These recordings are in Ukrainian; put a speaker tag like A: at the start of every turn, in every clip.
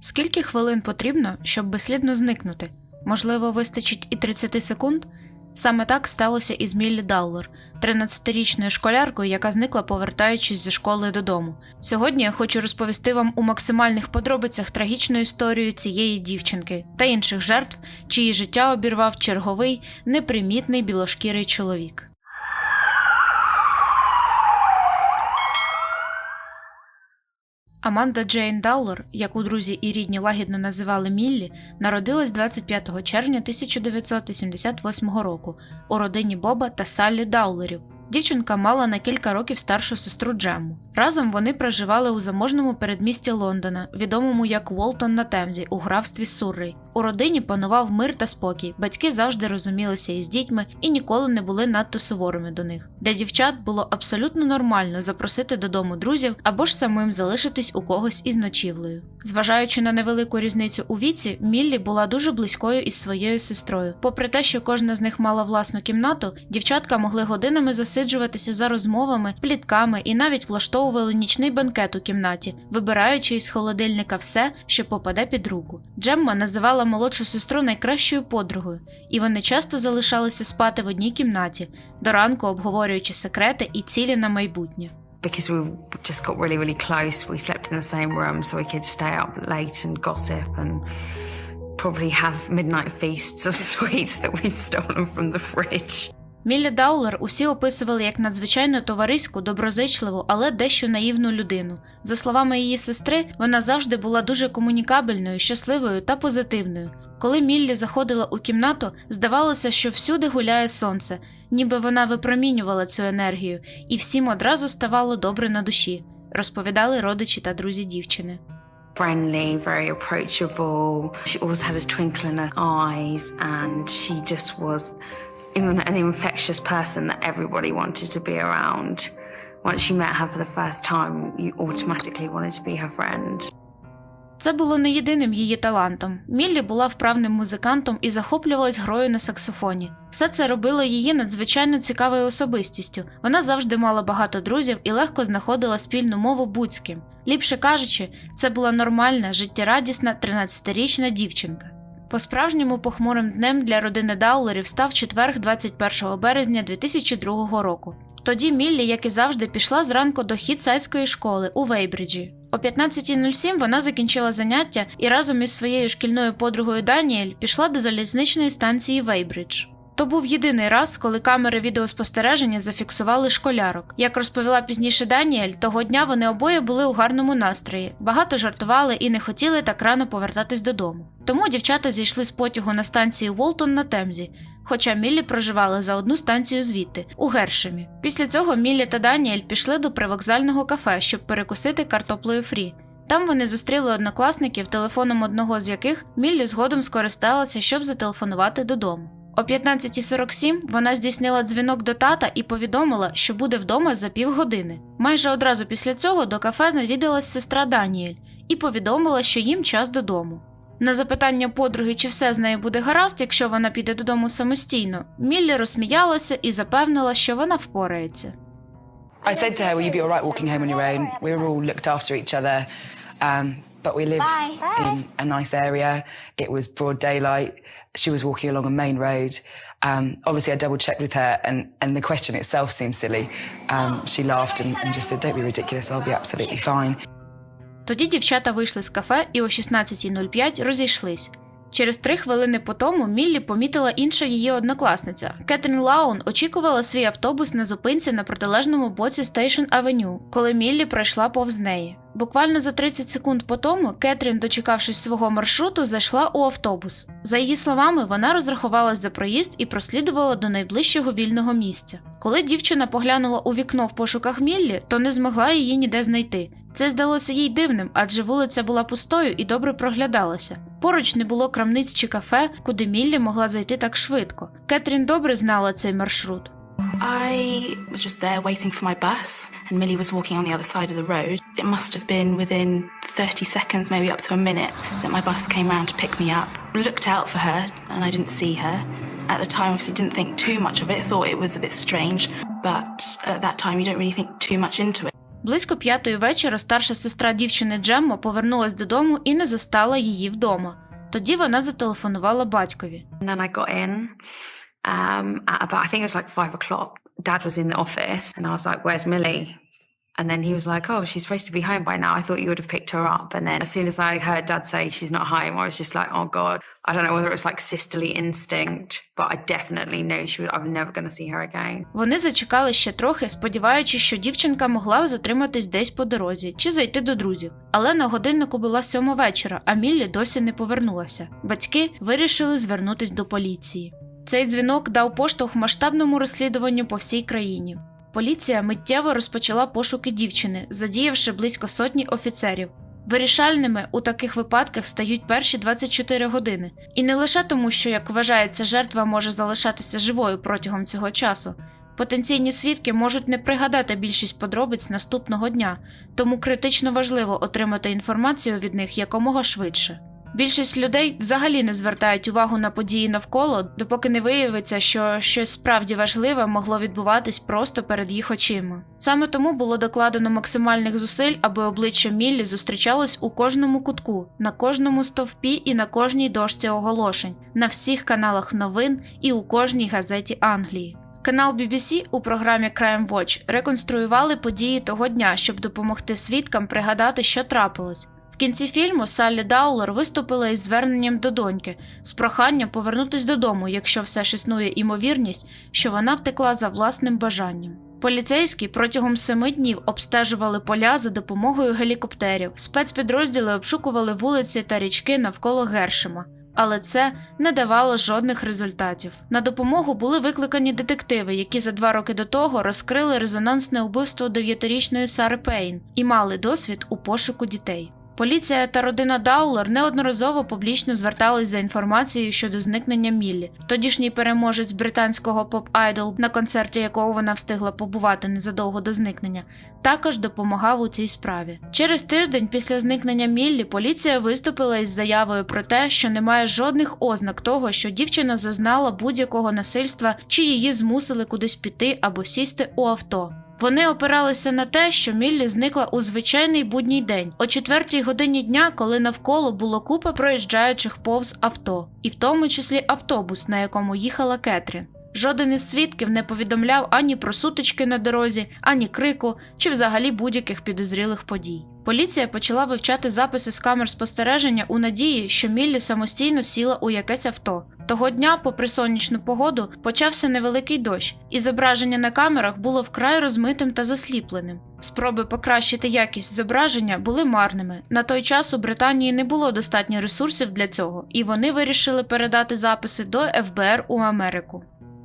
A: Скільки хвилин потрібно, щоб безслідно зникнути? Можливо, вистачить і 30 секунд? Саме так сталося із Міллі Даулер, 13-річною школяркою, яка зникла, повертаючись зі школи додому. Сьогодні я хочу розповісти вам у максимальних подробицях трагічну історію цієї дівчинки та інших жертв, чиї життя обірвав черговий непримітний білошкірий чоловік. Аманда Джейн Даулер, яку друзі і рідні лагідно називали Міллі, народилась 25 червня 1988 року у родині Боба та Саллі Даулерів. Дівчинка мала на кілька років старшу сестру Джему. Разом вони проживали у заможному передмісті Лондона, відомому як Волтон на Темзі, у графстві Суррей. У родині панував мир та спокій. Батьки завжди розумілися із дітьми і ніколи не були надто суворими до них. Для дівчат було абсолютно нормально запросити додому друзів або ж самим залишитись у когось із ночівлею. Зважаючи на невелику різницю у віці, Міллі була дуже близькою із своєю сестрою. Попри те, що кожна з них мала власну кімнату, дівчатка могли годинами засиджуватися за розмовами, плітками і навіть влаштовували нічний бенкет у кімнаті, вибираючи із холодильника все, що попаде під руку. Джемма називала молодшу сестру найкращою подругою, і вони часто залишалися спати в одній кімнаті, до ранку обговорюючи секрети і цілі на майбутнє.
B: because we just got really, really close, we slept in the same room so we could stay up late and gossip and probably have midnight feasts of sweets that we'd stolen from the fridge.
A: Міллі Даулер усі описували як надзвичайно товариську, доброзичливу, але дещо наївну людину. За словами її сестри, вона завжди була дуже комунікабельною, щасливою та позитивною. Коли Міллі заходила у кімнату, здавалося, що всюди гуляє сонце, ніби вона випромінювала цю енергію, і всім одразу ставало добре на душі, розповідали родичі та друзі дівчини.
B: Friendly, very approachable. She always had a twinkle in her eyes, and she just was an infectious person that everybody wanted to be around. Once you met her for the first time, you automatically wanted to be her friend.
A: Це було не єдиним її талантом. Міллі була вправним музикантом і захоплювалась грою на саксофоні. Все це робило її надзвичайно цікавою особистістю. Вона завжди мала багато друзів і легко знаходила спільну мову будь з ким. Ліпше кажучи, це була нормальна, життєрадісна 13-річна дівчинка. По-справжньому похмурим днем для родини Даулерів став четверг 21 березня 2002 року. Тоді Міллі, як і завжди, пішла зранку до хітсайдської школи у Вейбриджі. О 15.07 вона закінчила заняття і разом із своєю шкільною подругою Даніель пішла до залізничної станції Вейбридж. То був єдиний раз, коли камери відеоспостереження зафіксували школярок. Як розповіла пізніше Даніель, того дня вони обоє були у гарному настрої, багато жартували і не хотіли так рано повертатись додому. Тому дівчата зійшли з потягу на станції Волтон на Темзі, хоча Міллі проживала за одну станцію звідти, у Гершемі. Після цього Міллі та Даніель пішли до привокзального кафе, щоб перекусити картоплею фрі. Там вони зустріли однокласників, телефоном одного з яких Міллі згодом скористалася, щоб зателефонувати додому. О 15.47 вона здійснила дзвінок до тата і повідомила, що буде вдома за півгодини. Майже одразу після цього до кафе навідалась сестра Даніель і повідомила, що їм час додому. На запитання подруги, чи все з нею буде гаразд, якщо вона піде додому самостійно, Міллі розсміялася і запевнила, що вона впорається.
C: I said to her, Will you be all walking home on your own? We were all looked after each other. Um, but we live in a nice area. It was broad daylight. She was walking along a main road. Um, obviously, I double checked with her, and, and the question itself seemed silly. Um, she laughed and, and just said, Don't be ridiculous, I'll be absolutely fine.
A: Тоді дівчата вийшли з кафе і о 16.05 розійшлись. Через три хвилини по тому Міллі помітила інша її однокласниця. Кетрін Лаун очікувала свій автобус на зупинці на протилежному боці Стейшн Авеню, коли Міллі пройшла повз неї. Буквально за 30 секунд по тому Кетрін, дочекавшись свого маршруту, зайшла у автобус. За її словами, вона розрахувалась за проїзд і прослідувала до найближчого вільного місця. Коли дівчина поглянула у вікно в пошуках Міллі, то не змогла її ніде знайти. Це здалося їй дивним, адже вулиця була пустою і добре проглядалася. Поруч не було крамниць чи кафе, куди Міллі могла зайти так швидко. Кетрін добре знала цей маршрут.
D: I was just there waiting for my bus, and Millie was walking on the other side of the road. It must have been within 30 seconds, maybe up to a minute, that my bus came round to pick me up. Looked out for her, and I didn't see her. At the time, obviously, didn't think too much of it, thought it was a bit strange, but at that time, you don't really think too much into it.
A: Близько п'ятої вечора старша сестра дівчини Джемма повернулась додому і не застала її вдома. Тоді вона зателефонувала батькові.
B: And then I got in um, at about, I think it was like five o'clock. Dad was in the office and I was like, Where's Millie? And then he was like, Oh, she's supposed to be home by now. I thought you would have picked her up. And then as soon as I heard dad say she's not home, I was just like, Oh God. I don't know whether it was like sisterly instinct, but I definitely knew she would, I'm never to see her again.
A: Вони зачекали ще трохи, сподіваючись, що дівчинка могла затриматись десь по дорозі чи зайти до друзів. Але на годиннику була сьома вечора, а Міллі досі не повернулася. Батьки вирішили звернутись до поліції. Цей дзвінок дав поштовх масштабному розслідуванню по всій країні. Поліція миттєво розпочала пошуки дівчини, задіявши близько сотні офіцерів. Вирішальними у таких випадках стають перші 24 години, і не лише тому, що, як вважається, жертва може залишатися живою протягом цього часу. Потенційні свідки можуть не пригадати більшість подробиць наступного дня, тому критично важливо отримати інформацію від них якомога швидше. Більшість людей взагалі не звертають увагу на події навколо, допоки не виявиться, що щось справді важливе могло відбуватись просто перед їх очима. Саме тому було докладено максимальних зусиль, аби обличчя Міллі зустрічалось у кожному кутку, на кожному стовпі і на кожній дошці оголошень, на всіх каналах новин і у кожній газеті Англії. Канал BBC у програмі Crime Watch реконструювали події того дня, щоб допомогти свідкам пригадати, що трапилось. Кінці фільму Саллі Даулер виступила із зверненням до доньки з проханням повернутись додому, якщо все ж існує імовірність, що вона втекла за власним бажанням. Поліцейські протягом семи днів обстежували поля за допомогою гелікоптерів. Спецпідрозділи обшукували вулиці та річки навколо Гершема. Але це не давало жодних результатів. На допомогу були викликані детективи, які за два роки до того розкрили резонансне убивство дев'ятирічної Сари Пейн і мали досвід у пошуку дітей. Поліція та родина Даулер неодноразово публічно звертались за інформацією щодо зникнення Міллі. Тодішній переможець британського поп-айдол, на концерті якого вона встигла побувати незадовго до зникнення, також допомагав у цій справі. Через тиждень після зникнення Міллі поліція виступила із заявою про те, що немає жодних ознак того, що дівчина зазнала будь-якого насильства чи її змусили кудись піти або сісти у авто. Вони опиралися на те, що Міллі зникла у звичайний будній день, о четвертій годині дня, коли навколо було купа проїжджаючих повз авто, і в тому числі автобус, на якому їхала Кетрін. Жоден із свідків не повідомляв ані про сутички на дорозі, ані крику чи взагалі будь-яких підозрілих подій. Поліція почала вивчати записи з камер спостереження у надії, що Міллі самостійно сіла у якесь авто. Того дня, попри сонячну погоду, почався невеликий дощ, і зображення на камерах було вкрай розмитим та засліпленим. Спроби покращити якість зображення були марними. На той час у Британії не було достатньо ресурсів для цього, і вони вирішили передати записи до ФБР у Америку.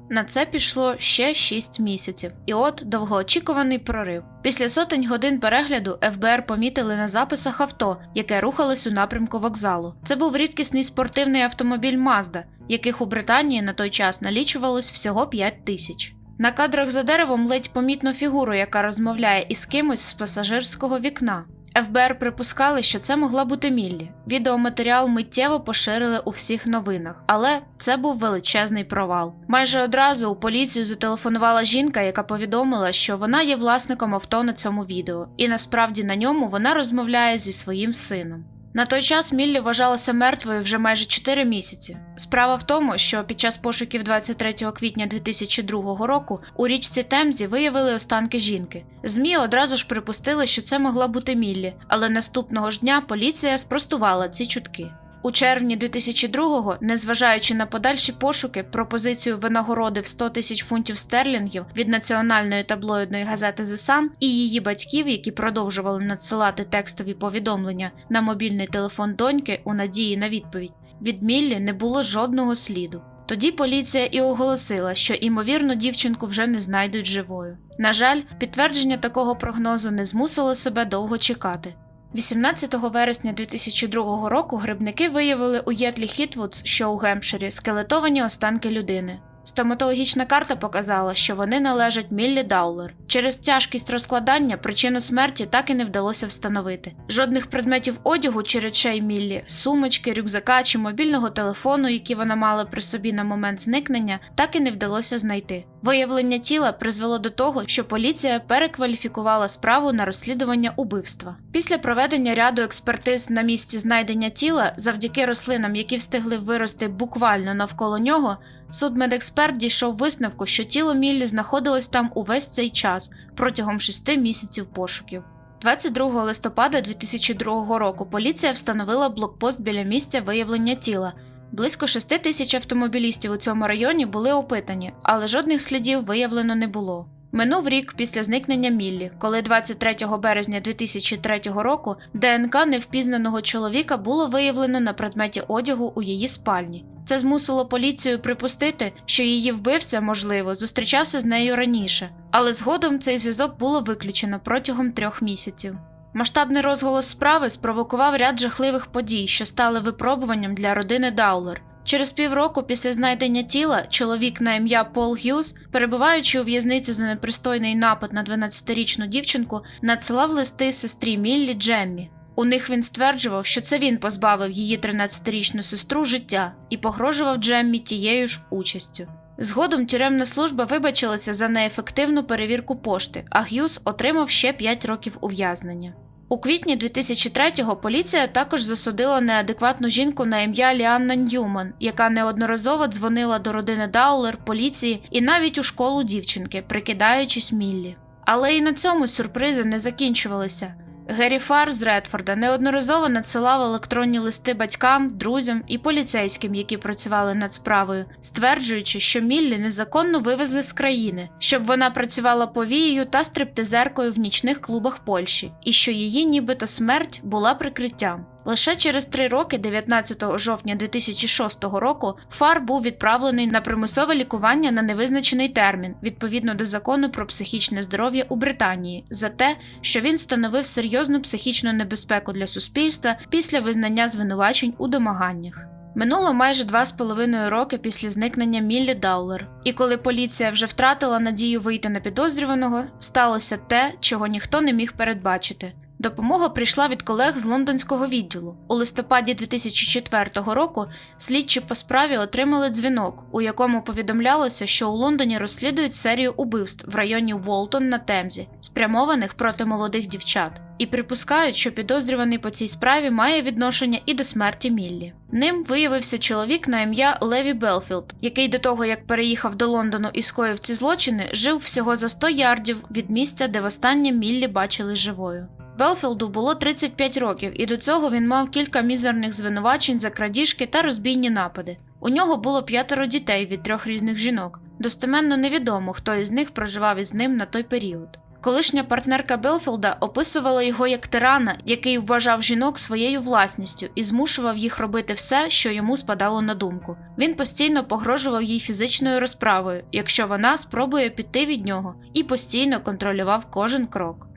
A: На це пішло ще 6 місяців, і от довгоочікуваний прорив. Після сотень годин перегляду ФБР помітили на записах авто, яке рухалось у напрямку вокзалу. Це був рідкісний спортивний автомобіль Mazda, яких у Британії на той час налічувалось всього 5 тисяч. На кадрах за деревом ледь помітно фігуру, яка розмовляє із кимось з пасажирського вікна. ФБР припускали, що це могла бути Міллі. Відеоматеріал миттєво поширили у всіх новинах, але це був величезний провал. Майже одразу у поліцію зателефонувала жінка, яка повідомила, що вона є власником авто на цьому відео, і насправді на ньому вона розмовляє зі своїм сином. На той час Міллі вважалася мертвою вже майже 4 місяці. Справа в тому, що під час пошуків 23 квітня 2002 року у річці Темзі виявили останки жінки. ЗМІ одразу ж припустили, що це могла бути Міллі, але наступного ж дня поліція спростувала ці чутки. У червні 2002-го, незважаючи на подальші пошуки, пропозицію винагороди в 100 тисяч фунтів стерлінгів від національної таблоїдної газети The Sun і її батьків, які продовжували надсилати текстові повідомлення на мобільний телефон доньки у надії на відповідь, від Міллі не було жодного сліду. Тоді поліція і оголосила, що імовірно дівчинку вже не знайдуть живою. На жаль, підтвердження такого прогнозу не змусило себе довго чекати. 18 вересня 2002 року грибники виявили у Єтлі Хітвудс, що у Гемпширі, скелетовані останки людини. Стоматологічна карта показала, що вони належать Міллі Даулер. Через тяжкість розкладання причину смерті так і не вдалося встановити. Жодних предметів одягу чи речей Міллі, сумочки, рюкзака чи мобільного телефону, які вона мала при собі на момент зникнення, так і не вдалося знайти. Виявлення тіла призвело до того, що поліція перекваліфікувала справу на розслідування убивства. Після проведення ряду експертиз на місці знайдення тіла, завдяки рослинам, які встигли вирости буквально навколо нього, судмедексперт дійшов висновку, що тіло Міллі знаходилось там увесь цей час протягом шести місяців пошуків. 22 листопада 2002 року поліція встановила блокпост біля місця виявлення тіла. Близько 6 тисяч автомобілістів у цьому районі були опитані, але жодних слідів виявлено не було. Минув рік після зникнення Міллі, коли 23 березня 2003 року ДНК невпізнаного чоловіка було виявлено на предметі одягу у її спальні. Це змусило поліцію припустити, що її вбивця, можливо, зустрічався з нею раніше, але згодом цей зв'язок було виключено протягом трьох місяців. Масштабний розголос справи спровокував ряд жахливих подій, що стали випробуванням для родини Даулер. Через півроку після знайдення тіла чоловік на ім'я Пол Г'юз, перебуваючи у в'язниці за непристойний напад на 12-річну дівчинку, надсилав листи сестрі Міллі Джеммі. У них він стверджував, що це він позбавив її 13-річну сестру життя і погрожував Джеммі тією ж участю. Згодом тюремна служба вибачилася за неефективну перевірку пошти, а Г'юз отримав ще 5 років ув'язнення. У квітні 2003-го поліція також засудила неадекватну жінку на ім'я Ліанна Ньюман, яка неодноразово дзвонила до родини Даулер, поліції і навіть у школу дівчинки, прикидаючись Міллі. Але і на цьому сюрпризи не закінчувалися. Геррі Фар з Редфорда неодноразово надсилав електронні листи батькам, друзям і поліцейським, які працювали над справою, стверджуючи, що Міллі незаконно вивезли з країни, щоб вона працювала повією та стриптизеркою в нічних клубах Польщі, і що її нібито смерть була прикриттям. Лише через три роки, 19 жовтня 2006 року, Фар був відправлений на примусове лікування на невизначений термін відповідно до закону про психічне здоров'я у Британії за те, що він становив серйозну психічну небезпеку для суспільства після визнання звинувачень у домаганнях. Минуло майже два з половиною роки після зникнення Міллі Даулер, і коли поліція вже втратила надію вийти на підозрюваного, сталося те, чого ніхто не міг передбачити. Допомога прийшла від колег з лондонського відділу. У листопаді 2004 року слідчі по справі отримали дзвінок, у якому повідомлялося, що у Лондоні розслідують серію убивств в районі Волтон на Темзі, спрямованих проти молодих дівчат, і припускають, що підозрюваний по цій справі має відношення і до смерті Міллі. Ним виявився чоловік на ім'я Леві Белфілд, який до того як переїхав до Лондону і скоїв ці злочини, жив всього за 100 ярдів від місця, де востаннє Міллі бачили живою. Белфілду було 35 років, і до цього він мав кілька мізерних звинувачень за крадіжки та розбійні напади. У нього було п'ятеро дітей від трьох різних жінок. Достеменно невідомо, хто із них проживав із ним на той період. Колишня партнерка Белфілда описувала його як тирана, який вважав жінок своєю власністю і змушував їх робити все, що йому спадало на думку. Він постійно погрожував їй фізичною розправою, якщо вона спробує піти від нього, і постійно контролював кожен крок.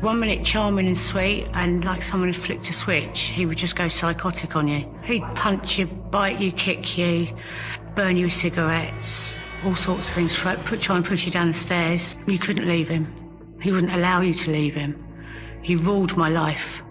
E: One minute charming and sweet, and like someone who flicked a switch, he would just go psychotic on you. He'd punch you, bite you, kick you, burn you with cigarettes, all sorts of things. Put try and push you down the stairs. You couldn't leave him. He wouldn't allow you to leave him. He ruled my life.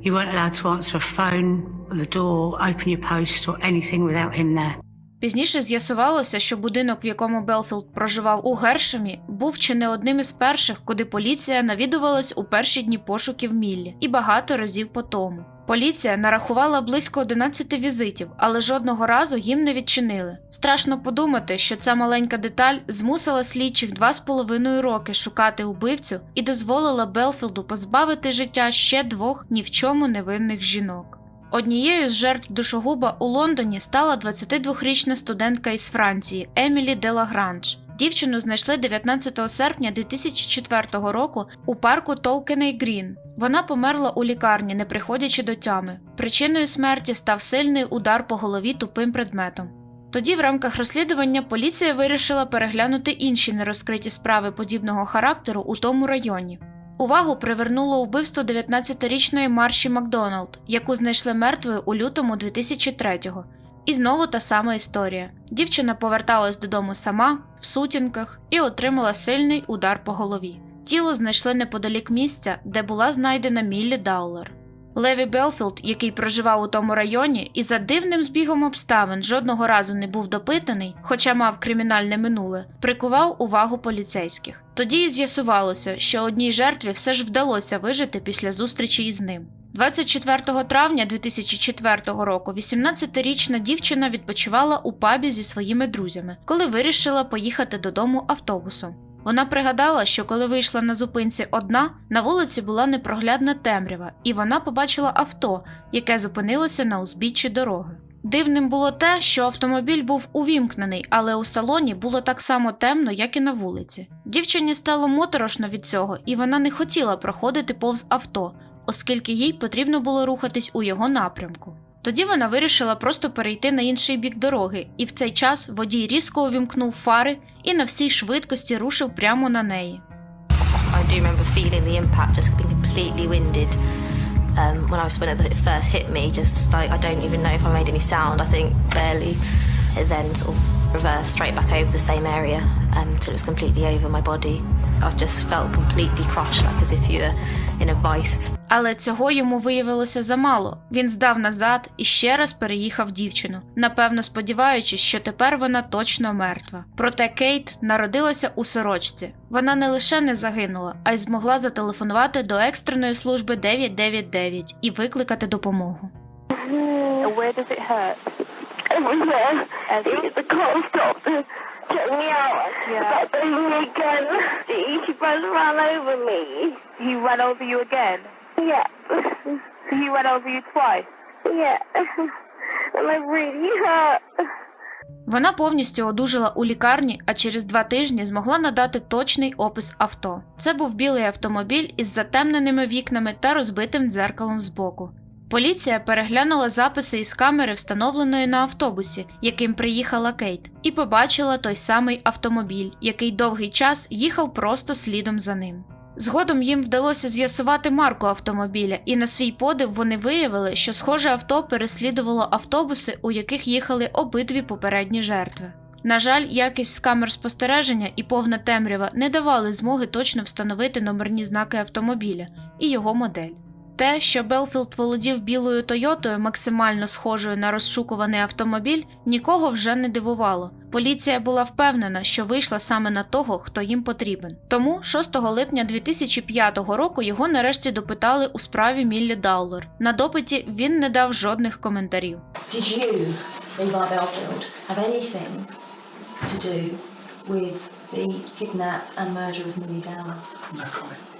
E: You weren't allowed to answer a phone, or the door, open your post, or anything without him there.
A: Пізніше з'ясувалося, що будинок, в якому Белфілд проживав у Гершемі, був чи не одним із перших, куди поліція навідувалась у перші дні пошуків Міллі, і багато разів по тому. Поліція нарахувала близько 11 візитів, але жодного разу їм не відчинили. Страшно подумати, що ця маленька деталь змусила слідчих два з половиною роки шукати убивцю і дозволила Белфілду позбавити життя ще двох ні в чому невинних жінок. Однією з жертв душогуба у Лондоні стала 22-річна студентка із Франції Емілі Делагранж. Дівчину знайшли 19 серпня 2004 року у парку Толкеней Грін. Вона померла у лікарні, не приходячи до тями. Причиною смерті став сильний удар по голові тупим предметом. Тоді, в рамках розслідування, поліція вирішила переглянути інші нерозкриті справи подібного характеру у тому районі. Увагу привернуло вбивство 19-річної Марші Макдоналд, яку знайшли мертвою у лютому 2003-го. І знову та сама історія. Дівчина поверталась додому сама, в сутінках, і отримала сильний удар по голові. Тіло знайшли неподалік місця, де була знайдена Міллі Даулер. Леві Белфілд, який проживав у тому районі, і за дивним збігом обставин жодного разу не був допитаний, хоча мав кримінальне минуле, прикував увагу поліцейських. Тоді і з'ясувалося, що одній жертві все ж вдалося вижити після зустрічі із ним. 24 травня 2004 року 18-річна дівчина відпочивала у пабі зі своїми друзями, коли вирішила поїхати додому автобусом. Вона пригадала, що коли вийшла на зупинці одна, на вулиці була непроглядна темрява, і вона побачила авто, яке зупинилося на узбіччі дороги. Дивним було те, що автомобіль був увімкнений, але у салоні було так само темно, як і на вулиці. Дівчині стало моторошно від цього, і вона не хотіла проходити повз авто, оскільки їй потрібно було рухатись у його напрямку. Тоді вона вирішила просто перейти на інший бік дороги, і в цей час водій різко увімкнув фари і на всій швидкості рушив прямо на неї.
F: Um, um. I just felt completely crushed, like as if you were in a vice.
A: Але цього йому виявилося замало. Він здав назад і ще раз переїхав дівчину, напевно сподіваючись, що тепер вона точно мертва. Проте Кейт народилася у сорочці. Вона не лише не загинула, а й змогла зателефонувати до екстреної служби 999 і викликати допомогу.
G: Where does it hurt?
H: took me out.
G: Yeah.
H: But then again, she, she just ran over me.
G: He ran over you again.
H: Yeah.
G: So he ran over you twice.
H: yeah. And I really hurt.
A: Вона повністю одужала у лікарні, а через два тижні змогла надати точний опис авто. Це був білий автомобіль із затемненими вікнами та розбитим дзеркалом збоку. Поліція переглянула записи із камери, встановленої на автобусі, яким приїхала Кейт, і побачила той самий автомобіль, який довгий час їхав просто слідом за ним. Згодом їм вдалося з'ясувати марку автомобіля, і на свій подив вони виявили, що схоже авто переслідувало автобуси, у яких їхали обидві попередні жертви. На жаль, якість з камер спостереження і повна темрява не давали змоги точно встановити номерні знаки автомобіля і його модель. Те, що Белфілд володів білою Тойотою, максимально схожою на розшукуваний автомобіль, нікого вже не дивувало. Поліція була впевнена, що вийшла саме на того, хто їм потрібен. Тому 6 липня 2005 року його нарешті допитали у справі Міллі Даулер. На допиті він не дав жодних коментарів.
I: Did you, Levi Belfield, have anything to do with the kidnap and murder of Millie Dowler?
J: No comments.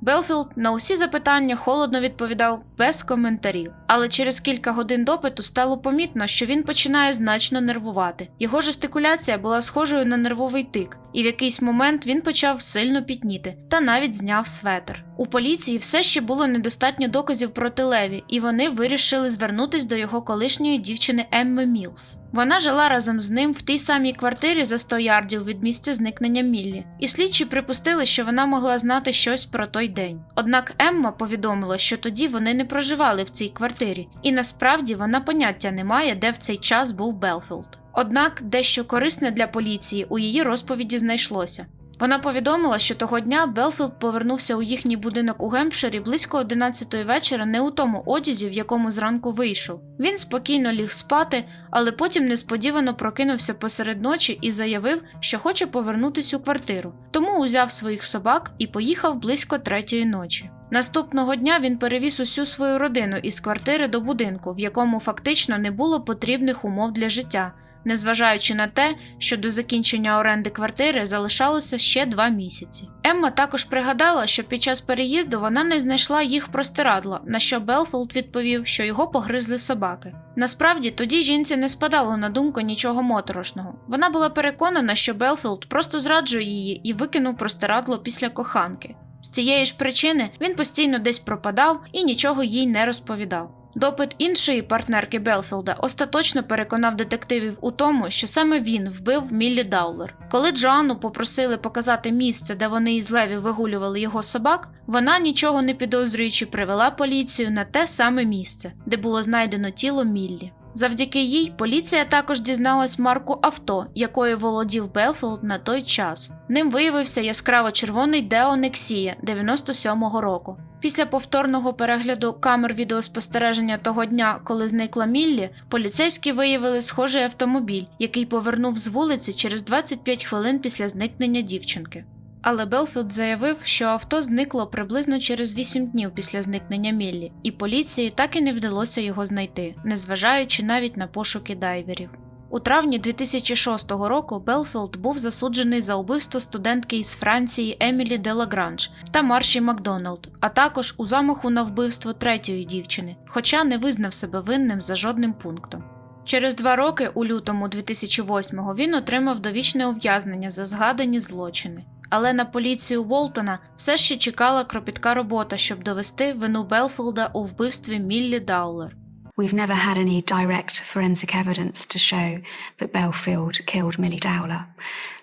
A: Белфілд на усі запитання холодно відповідав без коментарів, але через кілька годин допиту стало помітно, що він починає значно нервувати. Його жестикуляція була схожою на нервовий тик, і в якийсь момент він почав сильно пітніти та навіть зняв светр. У поліції все ще було недостатньо доказів проти Леві, і вони вирішили звернутись до його колишньої дівчини Емми Мілс. Вона жила разом з ним в тій самій квартирі за 100 ярдів від місця зникнення Міллі, і слідчі припустили, що вона могла знати щось про той день. Однак Емма повідомила, що тоді вони не проживали в цій квартирі, і насправді вона поняття не має, де в цей час був Белфілд. Однак дещо корисне для поліції у її розповіді знайшлося. Вона повідомила, що того дня Белфілд повернувся у їхній будинок у Гемпширі близько 11 вечора не у тому одязі, в якому зранку вийшов. Він спокійно ліг спати, але потім несподівано прокинувся посеред ночі і заявив, що хоче повернутися у квартиру. Тому узяв своїх собак і поїхав близько третьої ночі. Наступного дня він перевіз усю свою родину із квартири до будинку, в якому фактично не було потрібних умов для життя незважаючи на те, що до закінчення оренди квартири залишалося ще два місяці. Емма також пригадала, що під час переїзду вона не знайшла їх простирадла, на що Белфілд відповів, що його погризли собаки. Насправді тоді жінці не спадало на думку нічого моторошного. Вона була переконана, що Белфілд просто зраджує її і викинув простирадло після коханки. З цієї ж причини він постійно десь пропадав і нічого їй не розповідав. Допит іншої партнерки Белфілда остаточно переконав детективів у тому, що саме він вбив Міллі Даулер. Коли Джоанну попросили показати місце, де вони із Леві вигулювали його собак, вона, нічого не підозрюючи, привела поліцію на те саме місце, де було знайдено тіло Міллі. Завдяки їй поліція також дізналась марку авто, якою володів Белфілд на той час. Ним виявився яскраво червоний Део Нексія 97-го року. Після повторного перегляду камер відеоспостереження того дня, коли зникла Міллі, поліцейські виявили схожий автомобіль, який повернув з вулиці через 25 хвилин після зникнення дівчинки. Але Белфілд заявив, що авто зникло приблизно через 8 днів після зникнення Міллі, і поліції так і не вдалося його знайти, незважаючи навіть на пошуки дайверів. У травні 2006 року Белфілд був засуджений за убивство студентки із Франції Емілі Делагранж та Марші Макдоналд, а також у замаху на вбивство третьої дівчини, хоча не визнав себе винним за жодним пунктом. Через два роки, у лютому 2008-го, він отримав довічне ув'язнення за згадані злочини. Але на поліцію Волтона все ще чекала кропітка робота, щоб довести вину Белфілда у вбивстві Міллі Даулер.
D: We've never had any direct forensic evidence to show that Belfield killed Millie Dowler.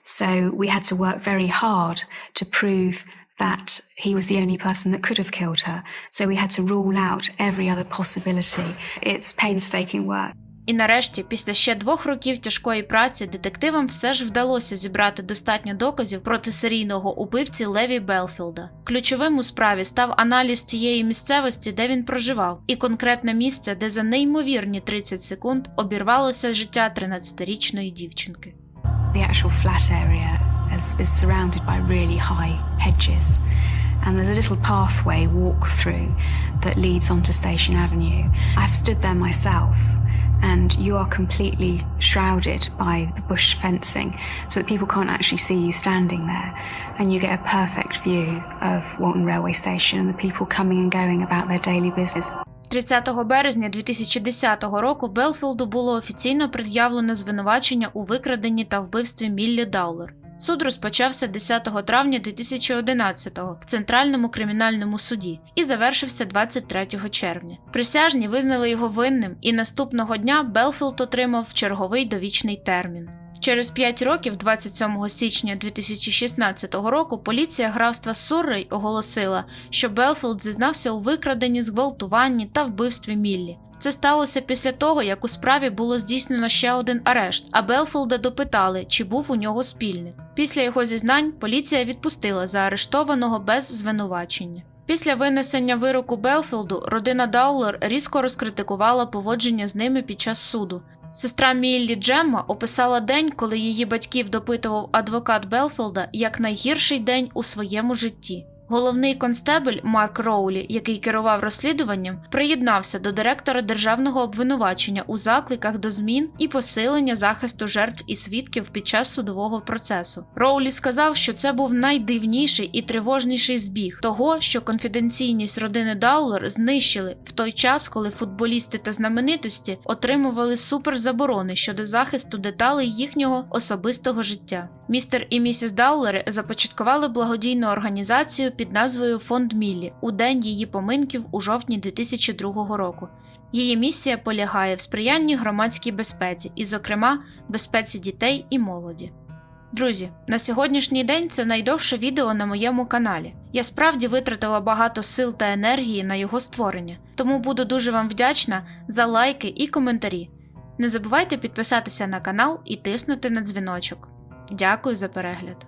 D: So we had to work very hard to prove that he was the only person that could have killed her. So we had to rule out every other possibility. It's painstaking work.
A: І нарешті, після ще двох років тяжкої праці, детективам все ж вдалося зібрати достатньо доказів проти серійного убивці Леві Белфілда. Ключовим у справі став аналіз тієї місцевості, де він проживав, і конкретне місце, де за неймовірні 30 секунд обірвалося життя 13-річної дівчинки.
D: The actual flat area is, is surrounded by really high hedges. And there's a little pathway walk through that leads onto Station Avenue. I've stood there myself, and you are completely shrouded by the bush fencing so that people can't actually see you standing there. And you get a perfect view of Walton Railway Station and the people coming and going about their daily business.
A: 30 березня 2010 року Белфілду було офіційно пред'явлено звинувачення у викраденні та вбивстві Міллі Даулер. Суд розпочався 10 травня 2011-го в Центральному кримінальному суді і завершився 23 червня. Присяжні визнали його винним, і наступного дня Белфілд отримав черговий довічний термін. Через 5 років, 27 січня 2016 року, поліція графства Суррей оголосила, що Белфілд зізнався у викраденні, зґвалтуванні та вбивстві Міллі. Це сталося після того, як у справі було здійснено ще один арешт, а Белфілда допитали, чи був у нього спільник. Після його зізнань поліція відпустила заарештованого без звинувачення. Після винесення вироку Белфілду родина Даулер різко розкритикувала поводження з ними під час суду. Сестра Міллі Джемма описала день, коли її батьків допитував адвокат Белфілда, як найгірший день у своєму житті. Головний констебель Марк Роулі, який керував розслідуванням, приєднався до директора державного обвинувачення у закликах до змін і посилення захисту жертв і свідків під час судового процесу. Роулі сказав, що це був найдивніший і тривожніший збіг того, що конфіденційність родини Даулер знищили в той час, коли футболісти та знаменитості отримували суперзаборони щодо захисту деталей їхнього особистого життя. Містер і місіс Даулери започаткували благодійну організацію під назвою Фонд Міллі у день її поминків у жовтні 2002 року. Її місія полягає в сприянні громадській безпеці, і, зокрема, безпеці дітей і молоді. Друзі, на сьогоднішній день це найдовше відео на моєму каналі. Я справді витратила багато сил та енергії на його створення, тому буду дуже вам вдячна за лайки і коментарі. Не забувайте підписатися на канал і тиснути на дзвіночок. Дякую за перегляд!